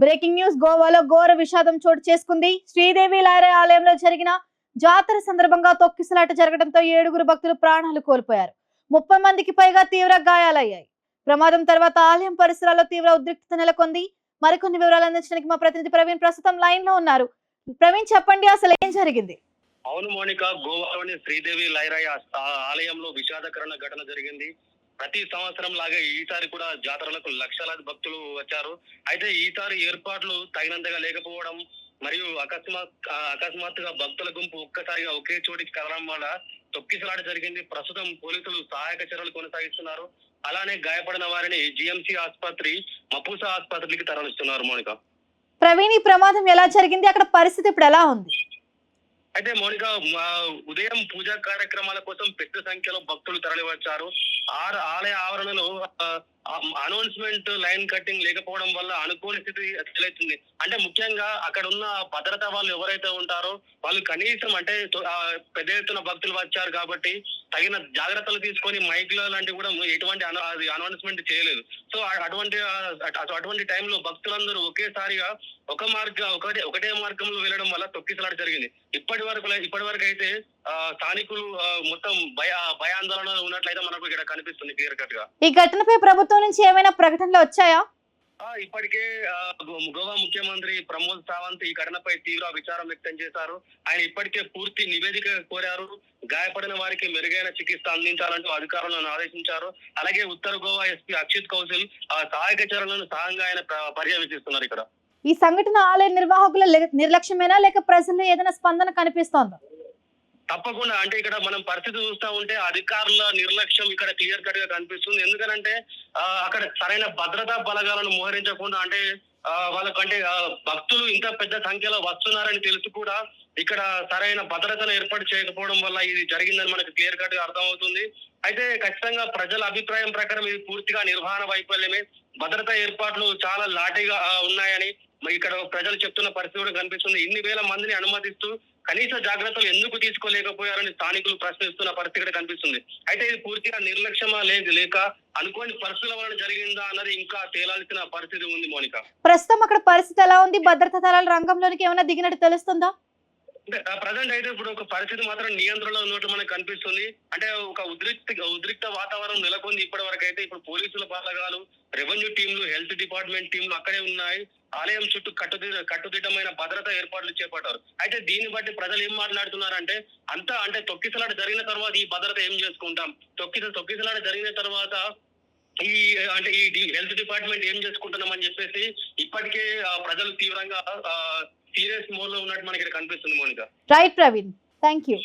Breaking news గోవాలో ఘోర విషాదం చోటు చేసుకుంది. శ్రీదేవి లాయర్ ఆలయంలో జరిగిన జాతర సందర్భంగా తొక్కిసలాట జరగడంతో ఏడుగురు భక్తులు ప్రాణాలు కోల్పోయారు. ముప్పై మందికి పైగా తీవ్ర గాయాలయ్యాయి. ప్రమాదం తర్వాత ఆలయం పరిసరాల్లో తీవ్ర ఉద్రిక్తత నెలకొంది. మరికొన్ని వివరాలు అందించడానికి మా ప్రతినిధి ప్రవీణ్ ప్రస్తుతం లైన్లో ఉన్నారు. ప్రవీణ్ చెప్పండి అసలు ఏం జరిగింది? అవును మోనిక గోవాలోని శ్రీదేవి లైరాయ ఆలయంలో విషాదకరణ ఘటన జరిగింది. ప్రతి సంవత్సరం లాగే ఈసారి కూడా జాతరలకు లక్షలాది భక్తులు వచ్చారు. అయితే ఈసారి ఏర్పాట్లు తగినంతగా లేకపోవడం మరియు అకస్మాత్ అకస్మాత్తుగా భక్తుల గుంపు ఒక్కసారిగా ఒకే చోటికి కలవడం వల్ల తొక్కిసలాట జరిగింది. ప్రస్తుతం పోలీసులు సహాయక చర్యలు కొనసాగిస్తున్నారు. అలానే గాయపడిన వారిని జిఎంసి ఆసుపత్రి మపూసా ఆసుపత్రికి తరలిస్తున్నారు మౌనిక. ప్రవీణ్ ఈ ప్రమాదం ఎలా జరిగింది? అక్కడ పరిస్థితి ఇప్పుడు ఎలా ఉంది? అయితే మౌనిక ఉదయం పూజా కార్యక్రమాల కోసం పెద్ద సంఖ్యలో భక్తులు తరలివచ్చారు. ఆలయ ఆవరణలో అనౌన్స్మెంట్ లైన్ కట్టింగ్ లేకపోవడం వల్ల అనుకోని స్థితి తలెత్తింది. అంటే ముఖ్యంగా అక్కడ ఉన్న భద్రతా వాళ్ళు ఎవరైతే ఉంటారో వాళ్ళు కనీసం అంటే పెద్ద ఎత్తున భక్తులు వచ్చారు కాబట్టి తగిన జాగ్రత్తలు తీసుకొని మైక్లో లాంటివి కూడా ఎటువంటి అది అనౌన్స్మెంట్ చేయలేదు. సో అటువంటి అటువంటి టైంలో భక్తులందరూ ఒకేసారిగా ఒక మార్గ ఒకటే ఒకటే మార్గంలో వెళ్ళడం వల్ల తొక్కిసలాట జరిగింది. ఇప్పటి వరకు ఇప్పటి వరకు అయితే స్థానికులు మొత్తం భయ భయాందోళనలో ఉన్నట్లయితే మనకు ఇక్కడ కనిపిస్తుంది క్లియర్ కట్గా. ఈ ఘటనపై ప్రభుత్వం నుంచి ఏమైనా ప్రకటనలు వచ్చాయా? ఇప్పటికే గోవా ముఖ్యమంత్రి ప్రమోద్ సావంత్ ఈ ఘటనపై తీవ్ర విచారం వ్యక్తం చేశారు. ఆయన ఇప్పటికే పూర్తి నివేదిక కోరారు. గాయపడిన వారికి మెరుగైన చికిత్స అందించాలంటూ అధికారులను ఆదేశించారు. అలాగే ఉత్తర గోవా ఎస్పీ అక్షిత్ కౌశల్ సహాయక చర్యలను సహాయంగా ఆయన ప్ర- పర్యవేక్షిస్తున్నారు ఇక్కడ. ఈ సంఘటన ఆలయ నిర్వాహకుల నిర్లక్ష్యమేనా? లేక ప్రజల్లో ఏదైనా స్పందన కనిపిస్తోందా? తప్పకుండా. అంటే ఇక్కడ మనం పరిస్థితి చూస్తూ ఉంటే అధికారుల నిర్లక్ష్యం ఇక్కడ క్లియర్ కట్గా కనిపిస్తుంది ఎందుకంటే అక్కడ సరైన భద్రతా బలగాలను మోహరించకుండా అంటే వాళ్ళకు వాళ్ళకంటే భక్తులు ఇంత పెద్ద సంఖ్యలో వస్తున్నారని తెలుసు కూడా ఇక్కడ సరైన భద్రతను ఏర్పాటు చేయకపోవడం వల్ల ఇది జరిగిందని మనకు క్లియర్ కట్గా అర్థమవుతుంది. అయితే ఖచ్చితంగా ప్రజల అభిప్రాయం ప్రకారం ఇది పూర్తిగా నిర్వహణ వైఫల్యమే. భద్రతా ఏర్పాట్లు చాలా లాటిగా ఉన్నాయని ఇక్కడ ప్రజలు చెప్తున్న పరిస్థితి కూడా కనిపిస్తుంది. ఇన్ని వేల మందిని అనుమతిస్తూ కనీస జాగ్రత్తలు ఎందుకు తీసుకోలేకపోయారని స్థానికులు ప్రశ్నిస్తున్న పరిస్థితి ఇక్కడ కనిపిస్తుంది. అయితే ఇది పూర్తిగా నిర్లక్ష్యమా లేదు లేక అనుకోని పరిస్థితుల వలన జరిగిందా అన్నది ఇంకా తేలాల్సిన పరిస్థితి ఉంది మోనిక. ప్రస్తుతం అక్కడ పరిస్థితి ఎలా ఉంది? భద్రతా దళాల రంగంలోనికి ఏమైనా దిగినట్టు తెలుస్తుందా? ప్రజెంట్ అయితే ఇప్పుడు ఒక పరిస్థితి మాత్రం నియంత్రణలో ఉన్నట్టు మనకు కనిపిస్తుంది. అంటే ఒక ఉద్రిక్త ఉద్రిక్త వాతావరణం నెలకొంది ఇప్పటి వరకు అయితే ఇప్పుడు పోలీసుల బలగాలు రెవెన్యూ టీంలు హెల్త్ డిపార్ట్మెంట్ టీంలు అక్కడే ఉన్నాయి. ఆలయం చుట్టూ కట్టుది కట్టుదిట్టమైన భద్రతా ఏర్పాట్లు చేపట్టారు. అయితే దీన్ని బట్టి ప్రజలు ఏం మాట్లాడుతున్నారంటే అంతా అంటే తొక్కిసలాట జరిగిన తర్వాత ఈ భద్రత ఏం చేసుకుంటాం? తొక్కిస తొక్కిసలాట జరిగిన తర్వాత ఈ అంటే ఈ హెల్త్ డిపార్ట్మెంట్ ఏం చేసుకుంటున్నాం అని చెప్పేసి ఇప్పటికే ప్రజలు తీవ్రంగా సీరియస్ మోడ్లో ఉన్నట్టు మనకి ఇక్కడ కనిపిస్తుంది Monika. Right Praveen. Thank you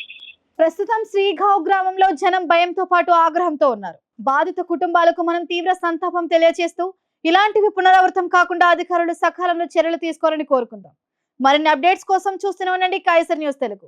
ప్రస్తుతం శ్రీఘావ్ గ్రామంలో జనం భయంతో పాటు ఆగ్రహంతో ఉన్నారు. బాధిత కుటుంబాలకు మనం తీవ్ర సంతాపం తెలియజేస్తూ ఇలాంటివి పునరావృతం కాకుండా అధికారులు సకాలంలో చర్యలు తీసుకోవాలని కోరుకుందాం. మరిన్ని అప్డేట్స్ కోసం చూస్తూనే ఉండండి. Kaiser news Telugu.